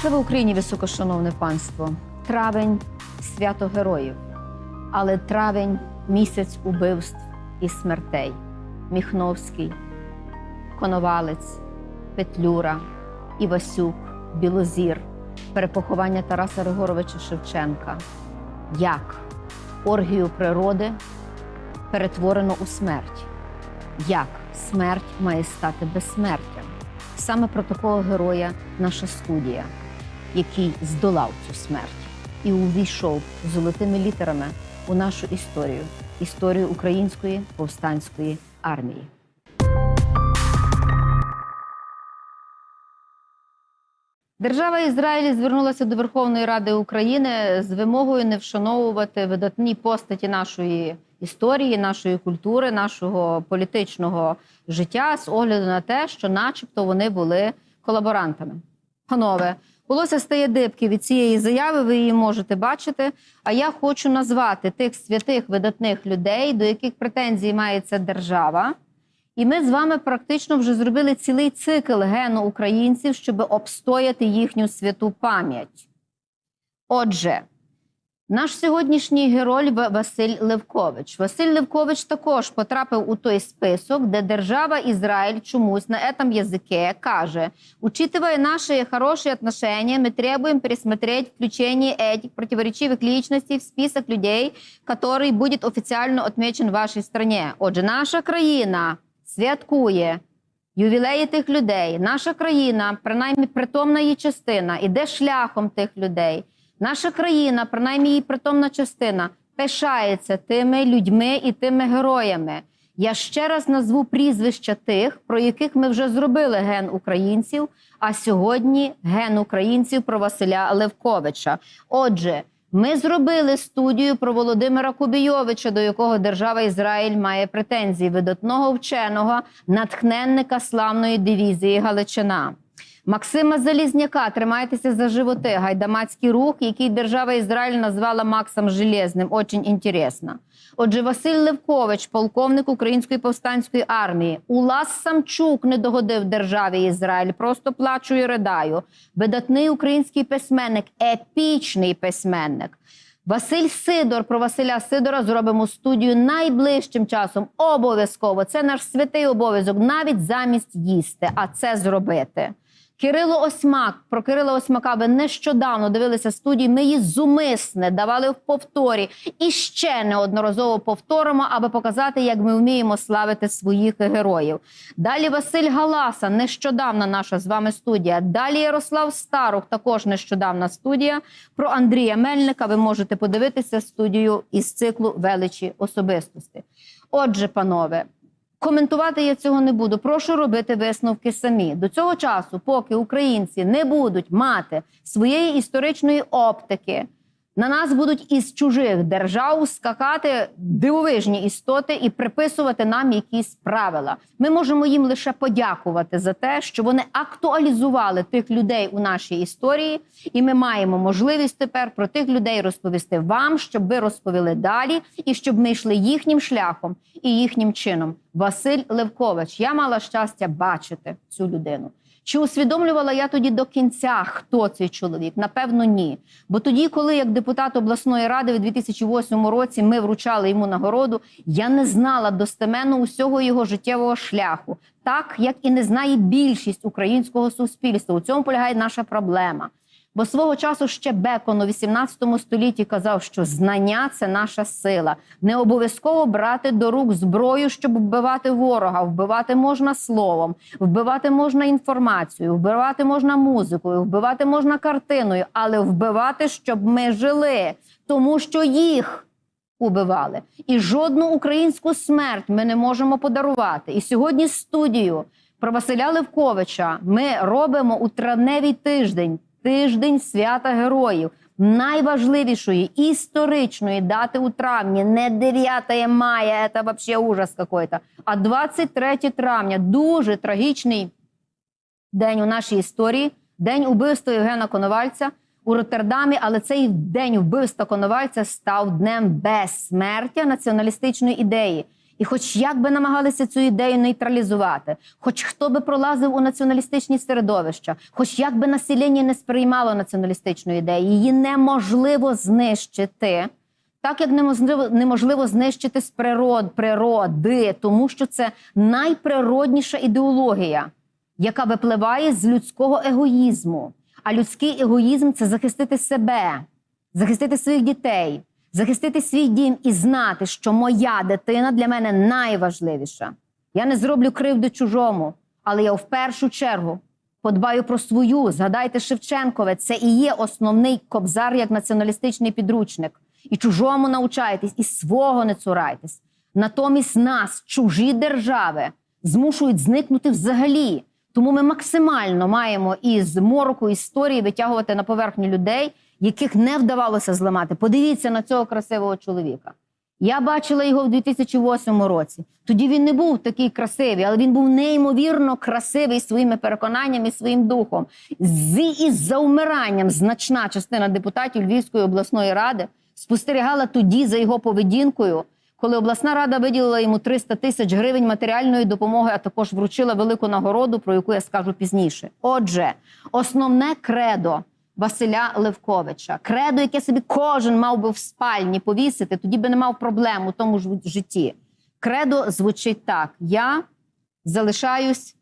Слава Україні, високошановне панство! Травень свято героїв, але травень місяць убивств і смертей. Міхновський, Коновалець, Петлюра, Івасюк, Білозір, перепоховання Тараса Григоровича Шевченка. Як оргію природи перетворено у смерть? Як смерть має стати безсмертям? Саме про такого героя наша студія, який здолав цю смерть і увійшов золотими літерами у нашу історію, історію української повстанської армії. Держава Ізраїль звернулася до Верховної Ради України з вимогою не вшановувати видатні постаті нашої історії, нашої культури, нашого політичного життя з огляду на те, що, начебто, вони були колаборантами. Панове, волосся стає дибки від цієї заяви. Ви її можете бачити. А я хочу назвати тих святих видатних людей, до яких претензії має ця держава. І ми з вами практично вже зробили цілий цикл гену українців, щоб обстояти їхню святу пам'ять. Отже, наш сьогоднішній герой Ва- Василь Левкович. Василь Левкович також потрапив у той список, де держава Ізраїль чомусь на этом языке каже: учитывая наши хорошие отношения, мы требуем пересмотреть включение этих противоречивых личностей в список людей, который будет офіційно отмечен в вашій стране. Отже, наша країна святкує ювілеї тих людей. Наша країна, принаймні притомна її частина, іде шляхом тих людей. Наша країна, принаймні її притомна частина, пишається тими людьми і тими героями. Я ще раз назву прізвища тих, про яких ми вже зробили ген українців. А сьогодні ген українців про Василя Левковича. Отже, ми зробили студію про Володимира Кубійовича, до якого держава Ізраїль має претензії видатного вченого, натхненника славної дивізії Галичина. Максима Залізняка, тримайтеся за животи. Гайдамацький рух, який держава Ізраїль назвала Максом Железним. Очень інтересно. Отже, Василь Левкович, полковник Української повстанської армії. Улас Самчук не догодив державі Ізраїль. Просто плачу і ридаю. Видатний український письменник, епічний письменник. Василь Сидор про Василя Сидора зробимо студію найближчим часом. Обов'язково це наш святий обов'язок, навіть замість їсти, а це зробити. Кирило Осьмак про Кирила Осьмака ви нещодавно дивилися студії. Ми її зумисне давали в повторі і ще неодноразово повторимо, аби показати, як ми вміємо славити своїх героїв. Далі Василь Галаса, нещодавна наша з вами студія. Далі Ярослав Старух, також нещодавна студія. Про Андрія Мельника ви можете подивитися студію із циклу величі особистості. Отже, панове. Коментувати я цього не буду. Прошу робити висновки самі. До цього часу, поки українці не будуть мати своєї історичної оптики, на нас будуть із чужих держав скакати дивовижні істоти і приписувати нам якісь правила. Ми можемо їм лише подякувати за те, що вони актуалізували тих людей у нашій історії, і ми маємо можливість тепер про тих людей розповісти вам, щоб ви розповіли далі, і щоб ми йшли їхнім шляхом і їхнім чином. Василь Левкович, я мала щастя бачити цю людину. Чи усвідомлювала я тоді до кінця, хто цей чоловік? Напевно, ні. Бо тоді, коли як депутат обласної ради в 2008 році ми вручали йому нагороду, я не знала достеменно усього його життєвого шляху, так як і не знає більшість українського суспільства. У цьому полягає наша проблема. Бо свого часу ще Бекон у 18 столітті казав, що знання це наша сила. Не обов'язково брати до рук зброю, щоб вбивати ворога. Вбивати можна словом, вбивати можна інформацією, вбивати можна музикою, вбивати можна картиною, але вбивати, щоб ми жили, тому що їх. Убивали і жодну українську смерть ми не можемо подарувати. І сьогодні студію про Василя Левковича ми робимо у травневий тиждень, тиждень свята героїв, найважливішої історичної дати у травні, не 9 мая, це взагалі ужас какой-то, а 23 травня дуже трагічний день у нашій історії, день убивства Євгена Коновальця у Роттердамі, але цей день вбивства Коновальця став днем безсмертя націоналістичної ідеї. І хоч як би намагалися цю ідею нейтралізувати, хоч хто би пролазив у націоналістичні середовища, хоч як би населення не сприймало націоналістичну ідею, її неможливо знищити, так як неможливо, неможливо знищити з природ, природи, тому що це найприродніша ідеологія, яка випливає з людського егоїзму. А людський егоїзм це захистити себе, захистити своїх дітей, захистити свій дім і знати, що моя дитина для мене найважливіша. Я не зроблю кривди чужому, але я в першу чергу подбаю про свою. Згадайте Шевченкове, це і є основний кобзар як націоналістичний підручник. І чужому навчайтесь, і свого не цурайтесь. Натомість нас, чужі держави, змушують зникнути взагалі. Тому ми максимально маємо із мороку історії витягувати на поверхню людей, яких не вдавалося зламати. Подивіться на цього красивого чоловіка. Я бачила його в 2008 році. Тоді він не був такий красивий, але він був неймовірно красивий своїми переконаннями, своїм духом. З із заумиранням значна частина депутатів Львівської обласної ради спостерігала тоді за його поведінкою, коли обласна рада виділила йому 300 тисяч гривень матеріальної допомоги, а також вручила велику нагороду, про яку я скажу пізніше. Отже, основне кредо Василя Левковича, кредо, яке собі кожен мав би в спальні повісити, тоді би не мав проблем у тому ж житті. Кредо звучить так: я залишаюсь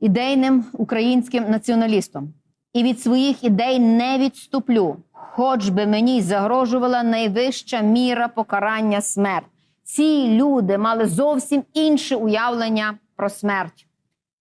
ідейним українським націоналістом і від своїх ідей не відступлю, хоч би мені загрожувала найвища міра покарання смерть. Ці люди мали зовсім інше уявлення про смерть,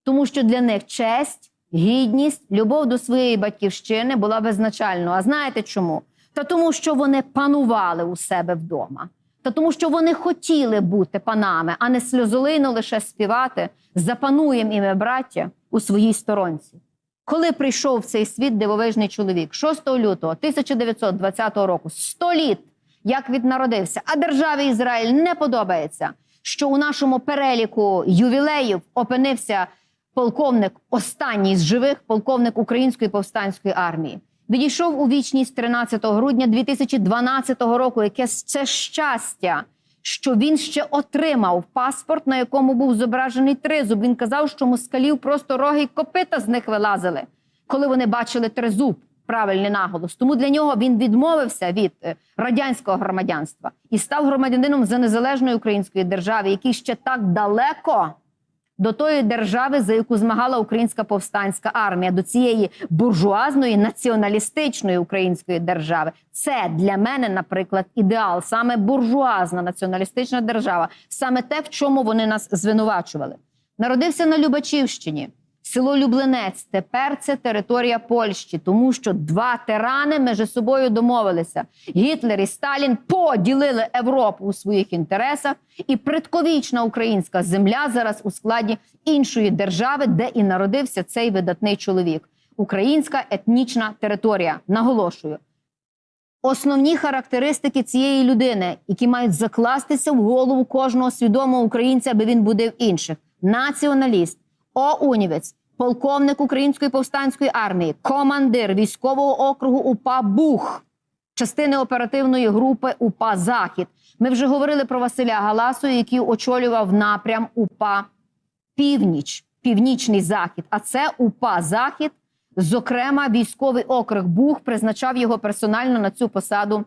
тому що для них честь, гідність, любов до своєї батьківщини була визначальною. А знаєте чому? Та тому, що вони панували у себе вдома. Та тому, що вони хотіли бути панами, а не сльозолину лише співати запануєм і ми, браття, у своїй сторонці. Коли прийшов в цей світ дивовижний чоловік 6 лютого 1920 року, 100 літ, як він народився, а державі Ізраїль не подобається, що у нашому переліку ювілеїв опинився полковник останній з живих, полковник Української повстанської армії. Відійшов у вічність 13 грудня 2012 року. Яке це щастя, що він ще отримав паспорт, на якому був зображений тризуб. Він казав, що москалів просто роги й копита з них вилазили, коли вони бачили тризуб. Правильний наголос. Тому для нього він відмовився від е, радянського громадянства і став громадянином за незалежної української держави, який ще так далеко до тої держави, за яку змагала українська повстанська армія, до цієї буржуазної націоналістичної української держави. Це для мене, наприклад, ідеал, саме буржуазна націоналістична держава, саме те, в чому вони нас звинувачували. Народився на Любачівщині. Село Люблинець тепер це територія Польщі, тому що два тирани між собою домовилися. Гітлер і Сталін поділили Європу у своїх інтересах, і предковічна українська земля зараз у складі іншої держави, де і народився цей видатний чоловік. Українська етнічна територія. Наголошую. Основні характеристики цієї людини, які мають закластися в голову кожного свідомого українця, аби він будив інших: націоналіст. Оунівець, полковник Української повстанської армії, командир військового округу УПА Бух, частини оперативної групи УПА Захід. Ми вже говорили про Василя Галасу, який очолював напрям УПА Північ, Північний Захід. А це УПА Захід. Зокрема, військовий округ Бух призначав його персонально на цю посаду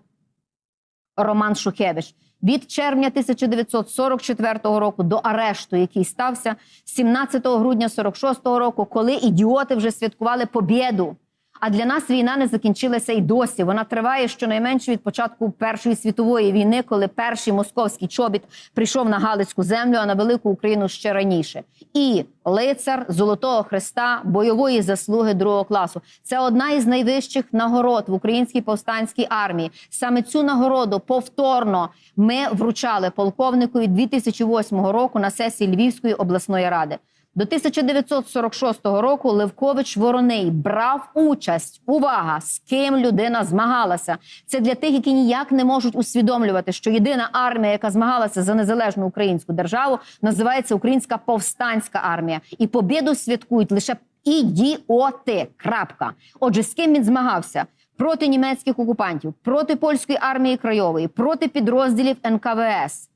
Роман Шухевич від червня 1944 року до арешту, який стався 17 грудня 46-го року, коли ідіоти вже святкували побєду. А для нас війна не закінчилася і досі. Вона триває щонайменше від початку Першої світової війни, коли перший московський чобіт прийшов на Галицьку землю, а на велику Україну ще раніше. І лицар Золотого Христа бойової заслуги другого класу. Це одна із найвищих нагород в українській повстанській армії. Саме цю нагороду повторно ми вручали полковнику 2008 року на сесії Львівської обласної ради. До 1946 року Левкович Вороний брав участь. Увага! З ким людина змагалася. Це для тих, які ніяк не можуть усвідомлювати, що єдина армія, яка змагалася за незалежну українську державу, називається Українська повстанська армія. І побіду святкують лише ідіоти. Крапка. Отже, з ким він змагався? Проти німецьких окупантів, проти польської армії краєвої, проти підрозділів НКВС.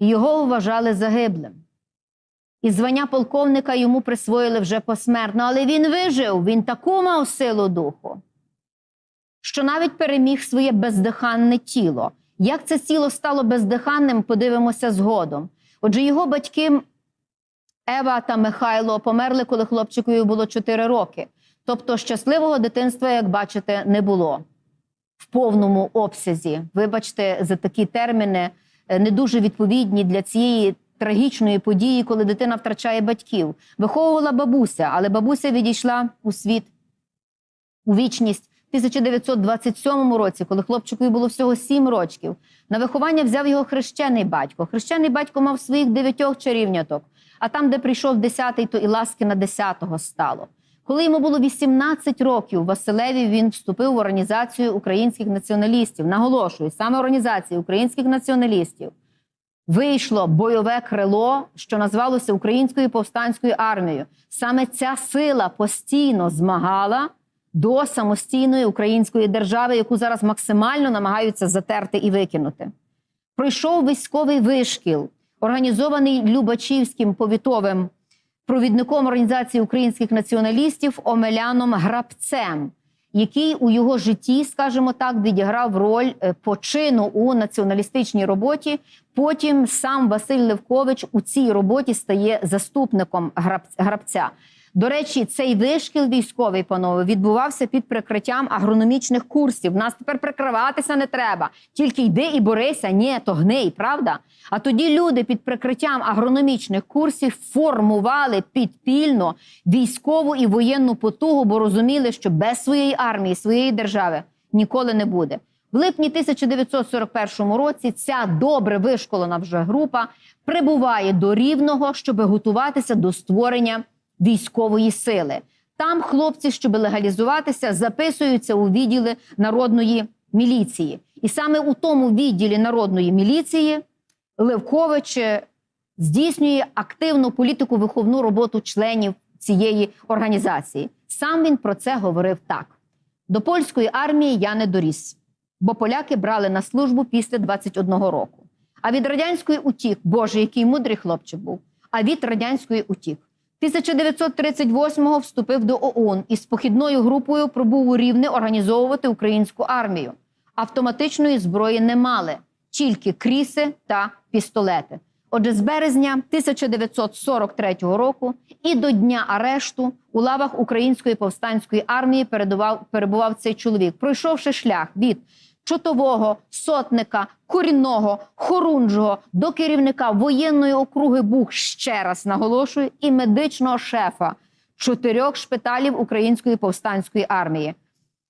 його вважали загиблим. І звання полковника йому присвоїли вже посмертно, але він вижив, він таку мав силу духу, що навіть переміг своє бездиханне тіло. Як це тіло стало бездиханним, подивимося згодом. Отже, його батьки Ева та Михайло померли, коли хлопчикові було 4 роки. Тобто щасливого дитинства, як бачите, не було в повному обсязі. Вибачте, за такі терміни е, не дуже відповідні для цієї трагічної події, коли дитина втрачає батьків. Виховувала бабуся, але бабуся відійшла у світ у вічність в 1927 році, коли хлопчикові було всього 7 років. На виховання взяв його хрещений батько. Хрещений батько мав своїх дев'ятьох чарівняток, а там, де прийшов десятий, то і ласки на десятого стало. Коли йому було 18 років, Василеві він вступив в організацію українських націоналістів. Наголошую, саме організації українських націоналістів вийшло бойове крило, що назвалося Українською повстанською армією. Саме ця сила постійно змагала до самостійної української держави, яку зараз максимально намагаються затерти і викинути. Пройшов військовий вишкіл, організований Любачівським повітовим провідником організації українських націоналістів Омеляном Грабцем, який у його житті, скажімо так, відіграв роль е, почину у націоналістичній роботі. Потім сам Василь Левкович у цій роботі стає заступником Грабця. До речі, цей вишкіл військовий, панове, відбувався під прикриттям агрономічних курсів. Нас тепер прикриватися не треба. Тільки йди і борися. Ні, то гний, правда? А тоді люди під прикриттям агрономічних курсів формували підпільно військову і воєнну потугу, бо розуміли, що без своєї армії, своєї держави ніколи не буде. В липні 1941 році ця добре вишколена вже група прибуває до Рівного, щоб готуватися до створення військової сили. Там хлопці, щоб легалізуватися, записуються у відділи народної міліції. І саме у тому відділі народної міліції Левкович е, здійснює активну політику виховну роботу членів цієї організації. Сам він про це говорив так: до польської армії я не доріс, бо поляки брали на службу після 21 року. А від радянської утік, Боже, який мудрий хлопчик був. А від радянської утік. 1938-го вступив до ОУН і з похідною групою пробув у Рівне організовувати українську армію. Автоматичної зброї не мали, тільки кріси та пістолети. Отже, з березня 1943 року і до дня арешту у лавах Української повстанської армії перебував цей чоловік, пройшовши шлях від чотового, сотника, корінного, хорунжого до керівника воєнної округи Буг, ще раз наголошую, і медичного шефа чотирьох шпиталів Української повстанської армії.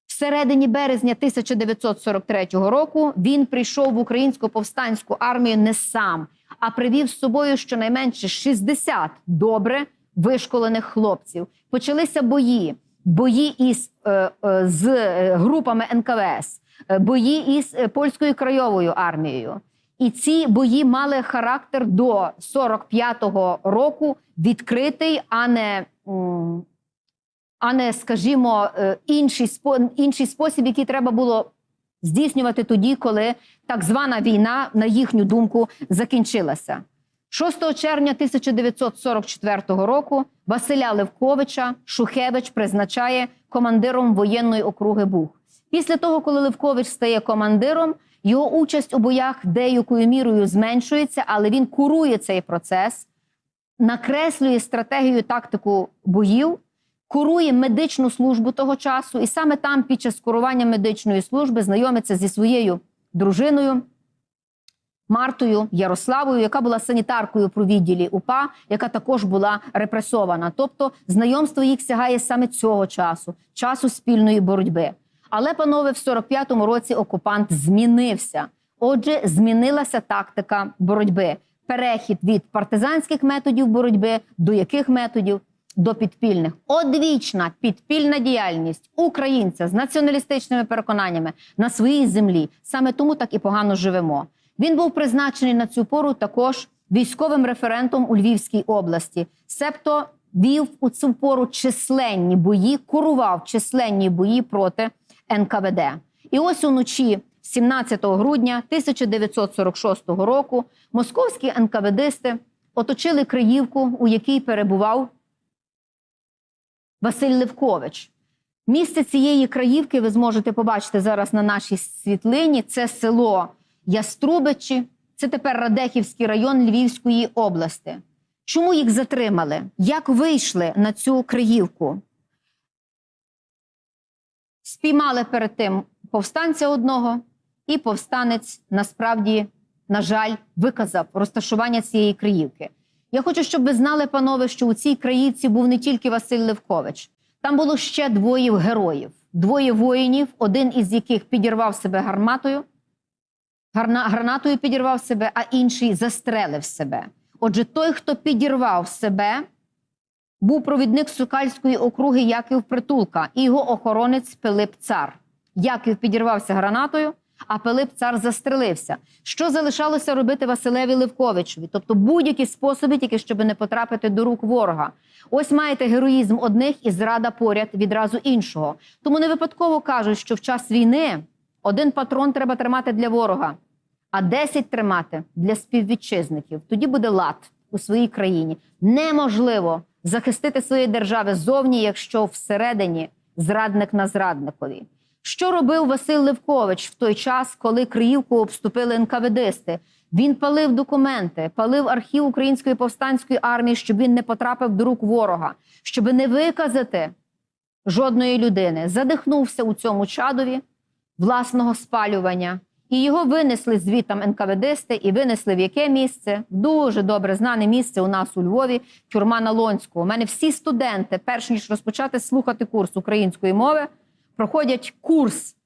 В середині березня 1943 року він прийшов в українську повстанську армію не сам, а привів з собою щонайменше 60 добре вишколених хлопців. Почалися бої, бої із е, е, з е, групами НКВС, бої із е, польською крайовою армією. І ці бої мали характер до 45-го року відкритий, а не а не, скажімо, е, інший інший спосіб, який треба було здійснювати тоді, коли так звана війна, на їхню думку, закінчилася. 6 червня 1944 року Василя Левковича Шухевич призначає командиром воєнної округи Буг. Після того, коли Левкович стає командиром, його участь у боях деякою мірою зменшується, але він курує цей процес, накреслює стратегію тактику боїв, курує медичну службу того часу, і саме там, під час курування медичної служби, знайомиться зі своєю дружиною Мартою Ярославою, яка була санітаркою при відділі УПА, яка також була репресована. Тобто, знайомство їх сягає саме цього часу, часу спільної боротьби. Але, панове, в 45-му році окупант змінився. Отже, змінилася тактика боротьби. Перехід від партизанських методів боротьби до яких методів? До підпільних. Одвічна підпільна діяльність українця з націоналістичними переконаннями на своїй землі. Саме тому так і погано живемо. Він був призначений на цю пору також військовим референтом у Львівській області, себто вів у цю пору численні бої, курував численні бої проти НКВД. І ось уночі 17 грудня 1946 року московські НКВДисти оточили Криївку, у якій перебував Василь Левкович. Місце цієї краївки ви зможете побачити зараз на нашій світлині. Це село Яструбичі, це тепер Радехівський район Львівської області. Чому їх затримали? Як вийшли на цю Криївку? Спіймали перед тим повстанця одного, і повстанець насправді, на жаль, виказав розташування цієї Криївки. Я хочу, щоб ви знали, панове, що у цій краївці був не тільки Василь Левкович. Там було ще двоє героїв, двоє воїнів, один із яких підірвав себе гарматою, гранатою підірвав себе, а інший застрелив себе. Отже, той, хто підірвав себе, був провідник Сукальської округи Яків Притулка і його охоронець Пилип Цар. Яків підірвався гранатою, а Пилип Цар застрелився. Що залишалося робити Василеві Левковичеві? Тобто будь-які способи, тільки щоб не потрапити до рук ворога. Ось маєте героїзм одних і зрада поряд відразу іншого. Тому не випадково кажуть, що в час війни один патрон треба тримати для ворога, а 10 тримати для співвітчизників. Тоді буде лад у своїй країні. Неможливо захистити свої держави зовні, якщо всередині зрадник на зрадникові. Що робив Василь Левкович в той час, коли Криївку обступили НКВДисти? Він палив документи, палив архів Української повстанської армії, щоб він не потрапив до рук ворога, щоб не виказати жодної людини. Задихнувся у цьому чадові власного спалювання. І його винесли звітам НКВДсти і винесли в яке місце? В дуже добре знане місце у нас у Львові, тюрма на Лонську. У мене всі студенти, перш ніж розпочати слухати курс української мови, проходять курс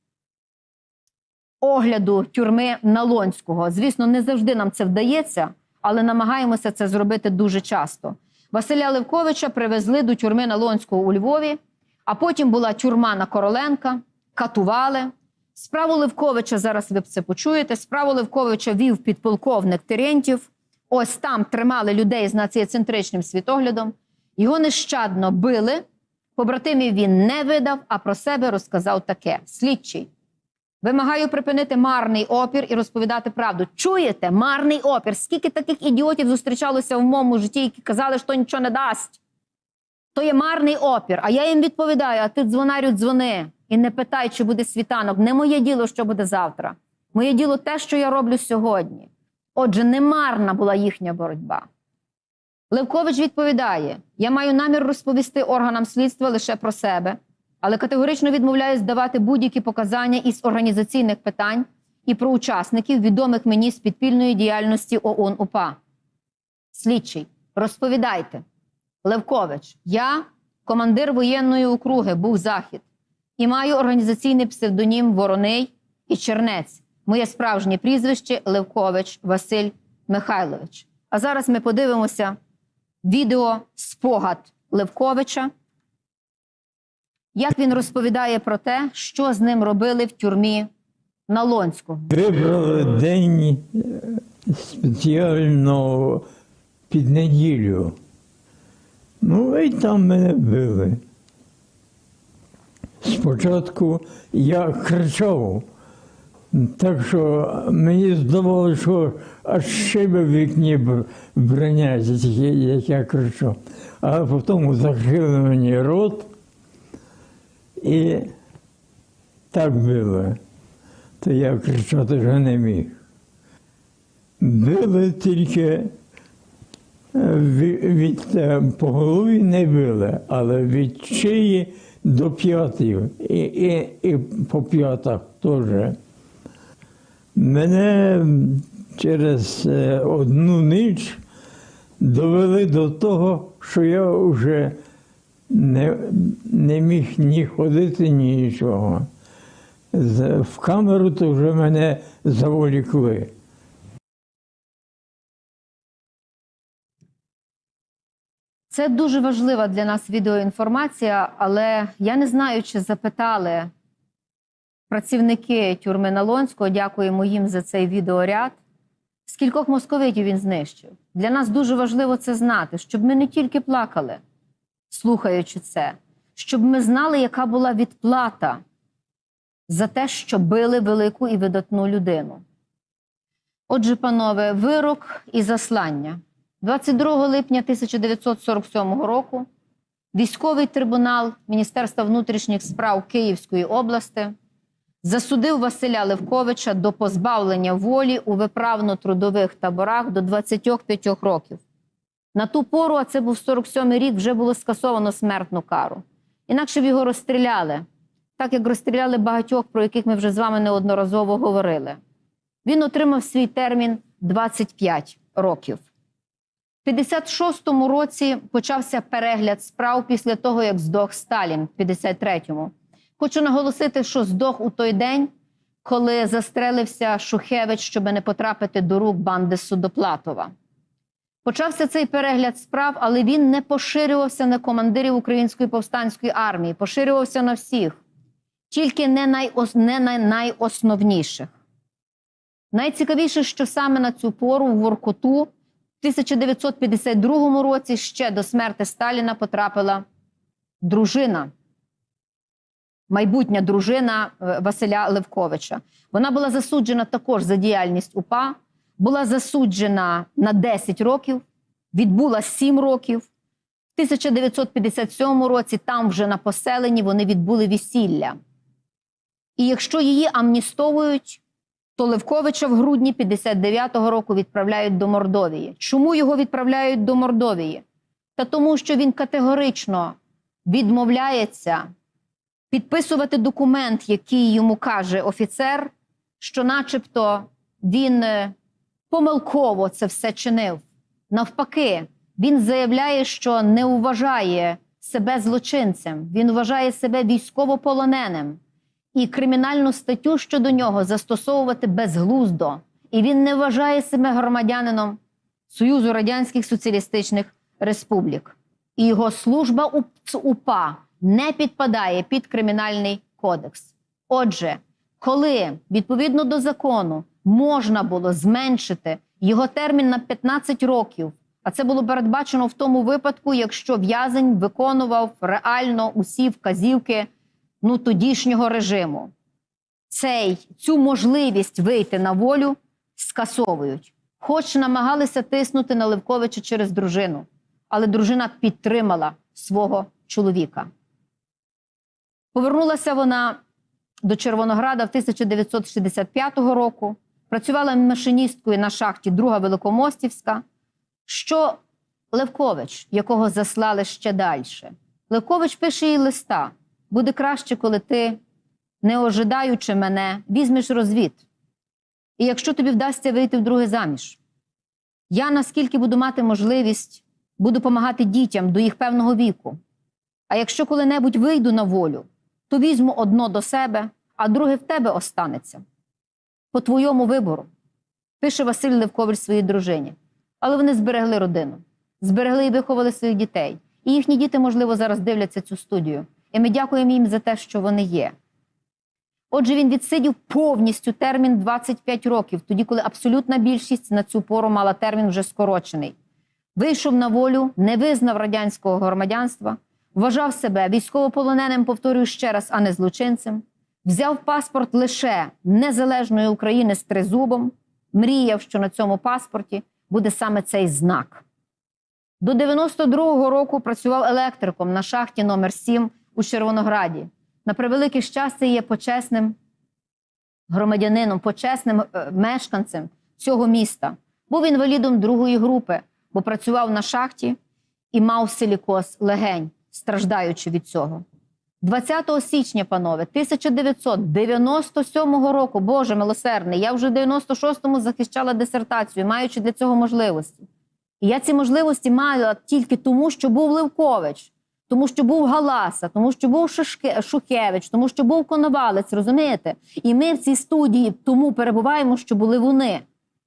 огляду тюрми Налонського. Звісно, не завжди нам це вдається, але намагаємося це зробити дуже часто. Василя Левковича привезли до тюрми Налонського у Львові, а потім була тюрма на Короленка, катували. Справу Левковича зараз ви це почуєте. Справу Левковича вів підполковник Терентів. Ось там тримали людей з націєцентричним світоглядом. Його нещадно били. Побратимів він не видав, а про себе розказав таке: слідчий. Вимагаю припинити марний опір і розповідати правду. Чуєте, марний опір. Скільки таких ідіотів зустрічалося в моєму житті, які казали, що нічого не дасть. То є марний опір. А я їм відповідаю: а ти дзвонарю дзвони і не питай, чи буде світанок. Не моє діло, що буде завтра. Моє діло те, що я роблю сьогодні. Отже, не марна була їхня боротьба. Левкович відповідає: я маю намір розповісти органам слідства лише про себе, але категорично відмовляюсь давати будь-які показання із організаційних питань і про учасників, відомих мені з підпільної діяльності ООН УПА. Слідчий, розповідайте. Левкович, я командир воєнної округи, був захід, і маю організаційний псевдонім Вороний і Чернець. Моє справжнє прізвище Левкович Василь Михайлович. А зараз ми подивимося відео спогад Левковича, як він розповідає про те, що з ним робили в тюрмі на Лонську. Вибрали день е, спеціально під неділю. Ну і там мене били. Спочатку я кричав, так що мені здавалося, що аж шиби в вікні б- бронять, як- я кричу. А потім закрили мені рот і так били то я кричати вже не міг. Били тільки е, від, від е, по голові не били, але від шиї до п'ятів і, і, і по п'ятах теж. Мене через е, одну ніч довели до того, що я вже не, не міг ні ходити, ні нічого. В камеру то вже мене заволікли. Це дуже важлива для нас відеоінформація, але я не знаю, чи запитали працівники тюрми Налонського, дякуємо їм за цей відеоряд. Скількох московитів він знищив? Для нас дуже важливо це знати, щоб ми не тільки плакали, слухаючи це, щоб ми знали, яка була відплата за те, що били велику і видатну людину. Отже, панове, вирок і заслання. 22 липня 1947 року військовий трибунал Міністерства внутрішніх справ Київської області засудив Василя Левковича до позбавлення волі у виправно-трудових таборах до 25 років. На ту пору, а це був 47-й рік, вже було скасовано смертну кару. Інакше б його розстріляли, так як розстріляли багатьох, про яких ми вже з вами неодноразово говорили. Він отримав свій термін 25 років. В 56-му році почався перегляд справ після того, як здох Сталін в 53-му. Хочу наголосити, що здох у той день, коли застрелився Шухевич, щоб не потрапити до рук банди Судоплатова. Почався цей перегляд справ, але він не поширювався на командирів Української повстанської армії, поширювався на всіх, тільки не, найос... не на найосновніших. Найцікавіше, що саме на цю пору в Воркуту 1952 році ще до смерти Сталіна потрапила дружина, майбутня дружина е, Василя Левковича. Вона була засуджена також за діяльність УПА, була засуджена на 10 років, відбула 7 років. В 1957 році там вже на поселенні вони відбули весілля. І якщо її амністовують, то Левковича в грудні 59-го року відправляють до Мордовії. Чому його відправляють до Мордовії? Та тому, що він категорично відмовляється підписувати документ, який йому каже офіцер, що, начебто, він е, помилково це все чинив. Навпаки, він заявляє, що не вважає себе злочинцем, він вважає себе військовополоненим і кримінальну статтю щодо нього застосовувати безглуздо. І він не вважає себе громадянином Союзу Радянських Соціалістичних Республік. І його служба УПА не підпадає під кримінальний кодекс. Отже, коли відповідно до закону можна було зменшити його термін на 15 років, а це було передбачено в тому випадку, якщо в'язень виконував реально усі вказівки ну, тодішнього режиму. Цей, цю можливість вийти на волю скасовують. Хоч намагалися тиснути на Левковича через дружину, але дружина підтримала свого чоловіка. Повернулася вона до Червонограда в 1965 року, працювала машиністкою на шахті Друга Великомостівська, що Левкович, якого заслали ще далі. Левкович пише їй листа: буде краще, коли ти, не ожидаючи мене, візьмеш розвід. І якщо тобі вдасться вийти вдруге заміж, я наскільки буду мати можливість, буду допомагати дітям до їх певного віку. А якщо коли-небудь вийду на волю, то візьму одно до себе, а друге в тебе останеться. По твоєму вибору, пише Василь Левкович своїй дружині. Але вони зберегли родину, зберегли і виховали своїх дітей. І їхні діти, можливо, зараз дивляться цю студію. І ми дякуємо їм за те, що вони є. Отже, він відсидів повністю термін 25 років, тоді, коли абсолютна більшість на цю пору мала термін вже скорочений. Вийшов на волю, не визнав радянського громадянства, вважав себе військовополоненим, повторюю ще раз, а не злочинцем, взяв паспорт лише незалежної України з тризубом, мріяв, що на цьому паспорті буде саме цей знак. До 92-го року працював електриком на шахті номер 7 у Червонограді. На превелике щастя, є почесним громадянином, почесним е, мешканцем цього міста. Був інвалідом другої групи, бо працював на шахті і мав силікоз легень, страждаючи від цього. 20 січня, панове, 1997 року, Боже милосердний, я вже в 96-му захищала дисертацію, маючи для цього можливості. І я ці можливості мала тільки тому, що був Левкович, тому що був Галаса, тому що був Шишке, Шухевич, тому що був Коновалець, розумієте? І ми в цій студії тому перебуваємо, що були вони,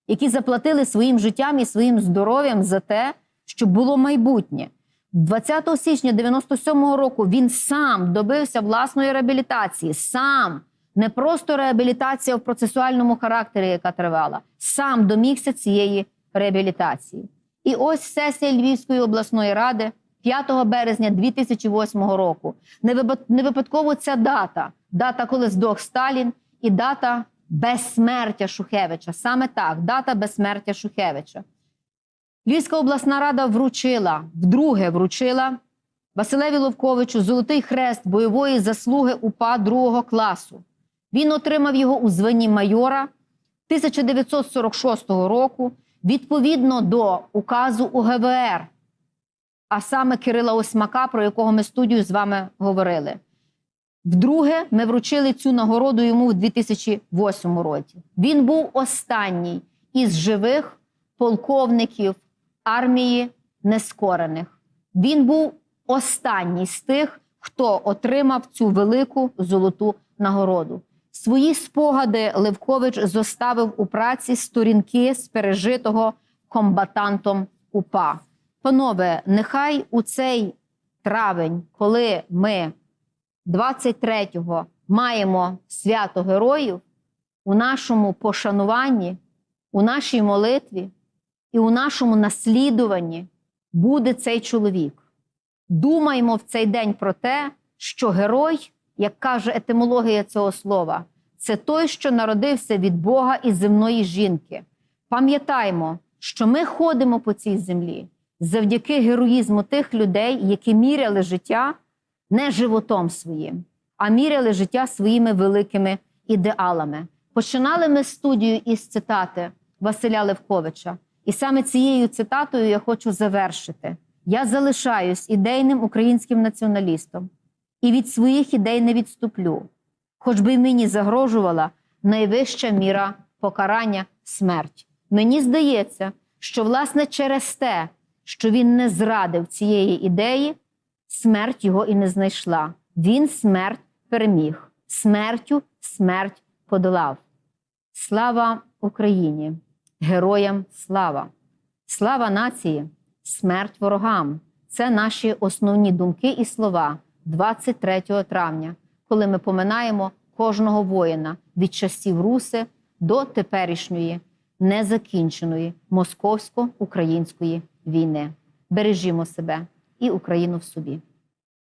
які заплатили своїм життям і своїм здоров'ям за те, щоб було майбутнє. 20 січня 97-го року він сам добився власної реабілітації. Сам не просто реабілітація в процесуальному характері, яка тривала, сам домігся цієї реабілітації. І ось сесія Львівської обласної ради 5 березня 2008 року. Не випадково ця дата, дата, коли здох Сталін, і дата безсмертя Шухевича. Саме так, дата безсмертя Шухевича. Львівська обласна рада вручила, вдруге вручила Василеві Ловковичу Золотий хрест бойової заслуги УПА другого класу. Він отримав його у званні майора 1946 року відповідно до указу УГВР, а саме Кирила Осьмака, про якого ми студію з вами говорили. Вдруге, ми вручили цю нагороду йому в 2008 році. Він був останній із живих полковників армії нескорених. Він був останній з тих, хто отримав цю велику золоту нагороду. Свої спогади Левкович зоставив у праці сторінки з пережитого комбатантом УПА. Панове, нехай у цей травень, коли ми 23-го маємо свято героїв, у нашому пошануванні, у нашій молитві і у нашому наслідуванні буде цей чоловік. Думаймо в цей день про те, що герой, як каже етимологія цього слова, це той, що народився від Бога і земної жінки. Пам'ятаймо, що ми ходимо по цій землі завдяки героїзму тих людей, які міряли життя не животом своїм, а міряли життя своїми великими ідеалами. Починали ми студію із цитати Василя Левковича. І саме цією цитатою я хочу завершити. Я залишаюсь ідейним українським націоналістом і від своїх ідей не відступлю, хоч би мені загрожувала найвища міра покарання смерть. Мені здається, що власне через те, що він не зрадив цієї ідеї, смерть його і не знайшла. Він смерть переміг, смертю смерть подолав. Слава Україні! Героям слава! Слава нації! Смерть ворогам! Це наші основні думки і слова 23 травня, коли ми поминаємо кожного воїна від часів Руси до теперішньої незакінченої московсько-української війни. Бережімо себе і Україну в собі.